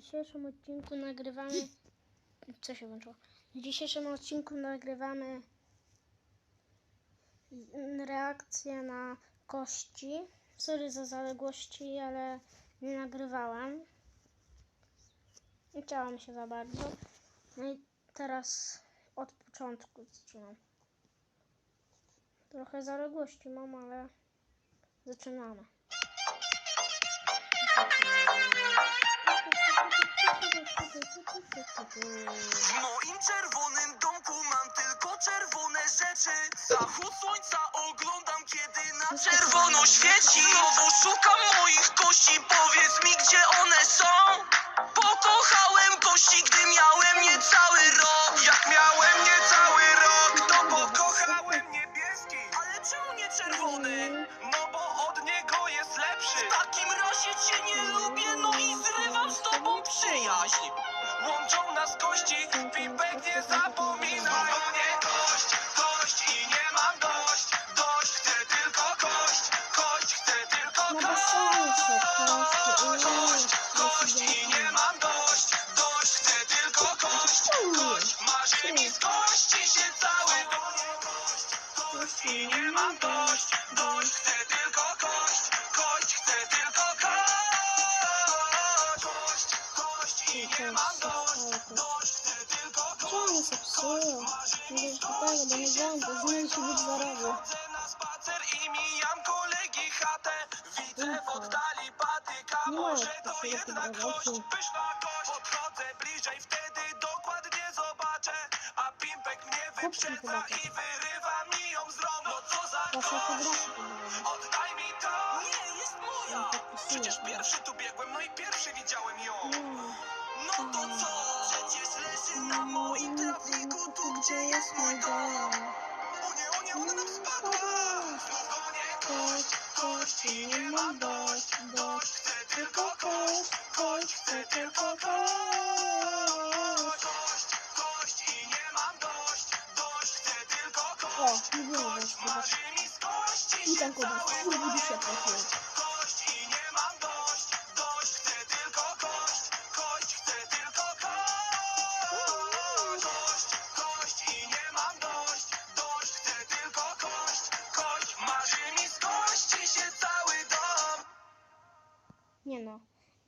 dzisiejszym odcinku nagrywamy. Co się włączyło? W dzisiejszym odcinku nagrywamy reakcję na kości. Sorry za zaległości, ale nie nagrywałem. Nie chciałam się za bardzo. No i teraz od początku zaczynam. Trochę zaległości mam, ale zaczynamy. W moim czerwonym domku mam tylko czerwone rzeczy. Zachód słońca oglądam kiedy na czerwono świeci. Znowu szukam moich kości, powiedz mi gdzie one są. Pokochałem kości, gdy miałem niecały rok. Jak miałem niecały rok, to pokochałem niebieski. Ale czemu nie czerwony? No bo od niego jest lepszy. W takim razie cię nie lubię, no i zrywam z tobą przyjaźń Łączą nas kości, pipek nie zapominaj O nie kość, kość i nie mam dość. Dość, chcę tylko kość, kość, chcę tylko Na kość. Kość, kość i nie mam dość. Dość, chcę tylko kość, kość Marzy mi z kości się cały. Kość i nie mam dość. Dość, chcę tylko kość, kość, chcę tylko psuło? Mówię, że tego, bo nie wiem, bo zmieni się być zarobił. Chodzę na spacer i mijam kolegi chatę Widzę w oddali patyka, może to jednak kość. Pyszna kość, podchodzę bliżej, wtedy dokładnie zobaczę A pimpek mnie wyprzedza i wyrywa mi ją z rąk No co za kość, oddaj mi to Nie, jest moja Przecież pierwszy tu biegłem, no i pierwszy widziałem ją. No to co? Przecież leży na moim trafiku, tu gdzie jest mój dom. O nie, o nie, ona nam spadła! O nie, kość, kość i nie mam dość, dość, chcę tylko kość, kość, chcę tylko kość. Kość, kość i nie mam dość, dość, chcę tylko O, kość, nie było kość, marzy mi z kości I się cały kurde,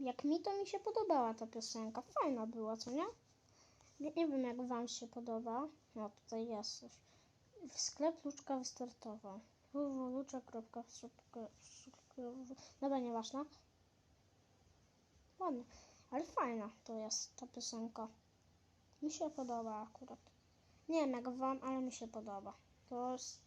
jak mi to mi się podobała ta piosenka. Fajna była, co nie? Nie, wiem jak wam się podoba. No tutaj jest coś. W sklep Luczka wystartował. Dobra, nieważne. Ładnie. Ale fajna to jest ta piosenka. Mi się podoba akurat. Nie wiem jak wam, ale mi się podoba. To jest